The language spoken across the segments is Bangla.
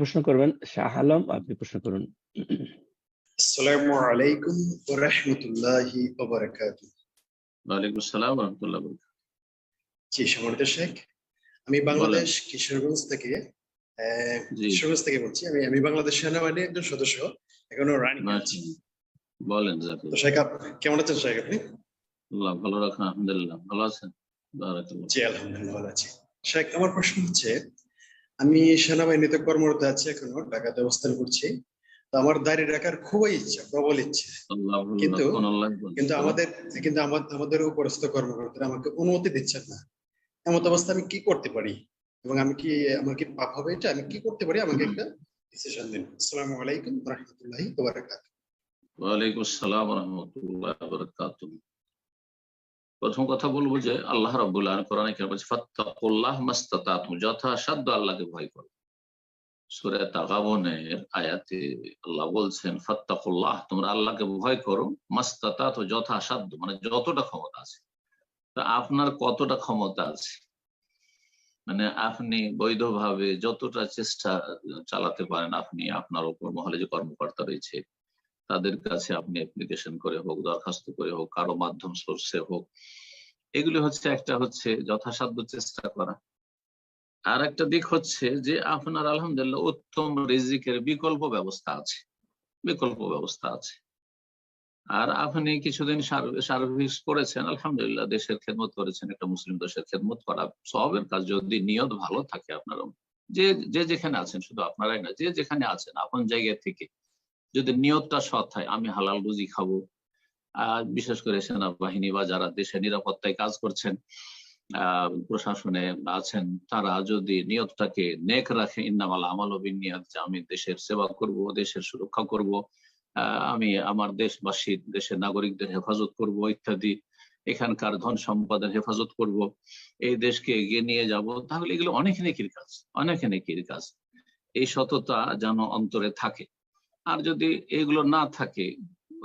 প্রশ্ন করবেন শাহ আলম আপনি প্রশ্ন করুন। আসসালামু আলাইকুম ওয়া রাহমাতুল্লাহি ওয়া বারাকাতুহু। ওয়ালাইকুম আসসালাম রহমতুল্লাহ জি সম্মানিত শেখ আমি বাংলাদেশ কিশোরগঞ্জ থেকে আহ, কিশোরগঞ্জ থেকে বলছি আমি আমি বাংলাদেশ সেনাবাহিনীর একজন সদস্য এখনও রানিং আছি। বলেন তো শেখ কেমন আছেন শেখ আপনি? আল্লাহ ভালো রাখুন আলহামদুলিল্লাহ ভালো আছেন। জি আলহামদুলিল্লাহ ভালো আছি। শেখ আমার প্রশ্ন হচ্ছে আমি সেনাবাহিনীতে কর্মরত আছি এখনও ঢাকাতে অবস্থান করছি। তো আমার দাঁড়িয়ে রাখার খুবই ইচ্ছা প্রবল ইচ্ছে। কিন্তু-। কিন্তু আমাদের কিন্তু আমাদের উপরস্থ কর্মকর্তারা আমাকে অনুমতি দিচ্ছেন না। এমত অবস্থা আমি কি করতে পারি? এবং আমি কি আমার কি পাপ হবে এটা? আমি কি করতে পারি? আমাকে একটা ডিসিশন দিন। আসসালামু আলাইকুম রহমতুল্লাহি ওয়ালাইকুম আসসালাম রহমতুল্লাহ বারাকাতুহু। প্রথম কথা বলব যে আল্লাহ কি বলছে মাস্তাতাতুম যথাসাধ্য আল্লাহকে ভয় করো। সূরা তাগাবনের আয়াতে আল্লাহ বলছেন, ফাত্তাকুল্লাহ তোমরা আল্লাহকে ভয় করো, মাস্তাতাত যথাসাধ্য মানে যতটা ক্ষমতা আছে। তা আপনার কতটা ক্ষমতা আছে? মানে আপনি বৈধভাবে যতটা চেষ্টা চালাতে পারেন, আপনি আপনার উপর মহলে যে কর্মকর্তা রয়েছে তাদের কাছে আপনি অ্যাপ্লিকেশন করে হোক, দরখাস্ত করে হোক, কারও মাধ্যম সোর্সে হোক, এগুলি হচ্ছে একটা হচ্ছে যথাসাধ্য চেষ্টা করা। আর একটা দিক হচ্ছে যে আপনার আলহামদুলিল্লাহ উত্তম রিজিকের বিকল্প ব্যবস্থা আছে, বিকল্প ব্যবস্থা আছে। আর আপনি কিছুদিন সার্ভিস করেছেন, আলহামদুলিল্লাহ দেশের খেদমত করেছেন, একটা মুসলিম দেশের খেদমত করা সবের কাজ যদি নিয়ত ভালো থাকে আপনার যে যে যেখানে আছেন, শুধু আপনারাই না, যে যেখানে আছেন, আপন জায়গা থেকে যদি নিয়তটা সৎ হয়, আমি হালাল রুজি খাব। বিশেষ করে সেনাবাহিনী বা যারা দেশে নিরাপত্তায় কাজ করছেন প্রশাসনে আছেন, তারা যদি নিয়তটাকে নেক রাখে, ইন্নামাল আমাল নিয়ত যে আমি দেশের সেবা করব, দেশের সুরক্ষা করব আমি আমার দেশবাসী, দেশের নাগরিকদের হেফাজত করব, ইত্যাদি, এখানকার ধন সম্পদের হেফাজত করব, এই দেশকে এগিয়ে নিয়ে যাব, তাহলে এগুলো অনেক নেকির কাজ, অনেক নেকির কাজ। এই সততা যেন অন্তরে থাকে। আর যদি এগুলো না থাকে,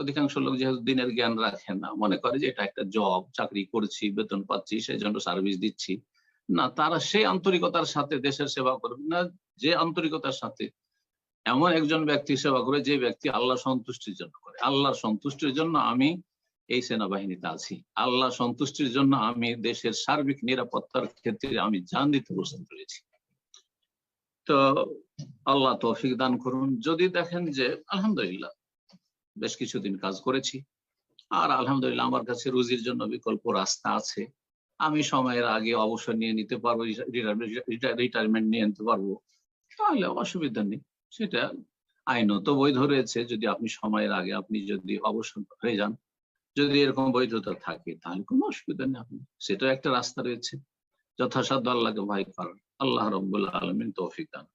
অধিকাংশ লোক যেহেতু দিনের জ্ঞান রাখে না, মনে করে যে এটা একটা জব চাকরি করছি, বেতন পাচ্ছি সেই জন্য সার্ভিস দিচ্ছি, না, তারা সেই আন্তরিকতার সাথে দেশের সেবা করবে না, যে আন্তরিকতার সাথে এমন একজন ব্যক্তি সেবা করে যে ব্যক্তি আল্লাহ সন্তুষ্টির জন্য করে। আল্লাহর সন্তুষ্টির জন্য আমি এই সেনাবাহিনীতে আছি। আল্লাহ সন্তুষ্টির জন্য আমি দেশের সার্বিক নিরাপত্তার ক্ষেত্রে আমি জান দিতে প্রস্তুত রয়েছি তো আল্লাহ তৌফিক দান করুন। যদি দেখেন যে, আলহামদুলিল্লাহ, বেশ কিছুদিন কাজ করেছি। আর আলহামদুলিল্লাহ আমার কাছে রুজির জন্য বিকল্প রাস্তা আছে। আমি সময়ের আগে অবসর নিয়ে নিতে পারব রিটায়ারমেন্ট নিয়ে নিতে পারব। তাহলে অসুবিধা নেই। সেটা আইনত বৈধ রয়েছে। যদি আপনি সময়ের আগে আপনি যদি অবসর হয়ে যান, যদি এরকম বৈধতা থাকে, তাহলে কোনো অসুবিধা নেই আপনি সেটা একটা রাস্তা রয়েছে। যথাসাধ্য আল্লাহকে ভয় করার। আল্লাহ রব্বুল্লাহ আলমিন তৌফিক দান।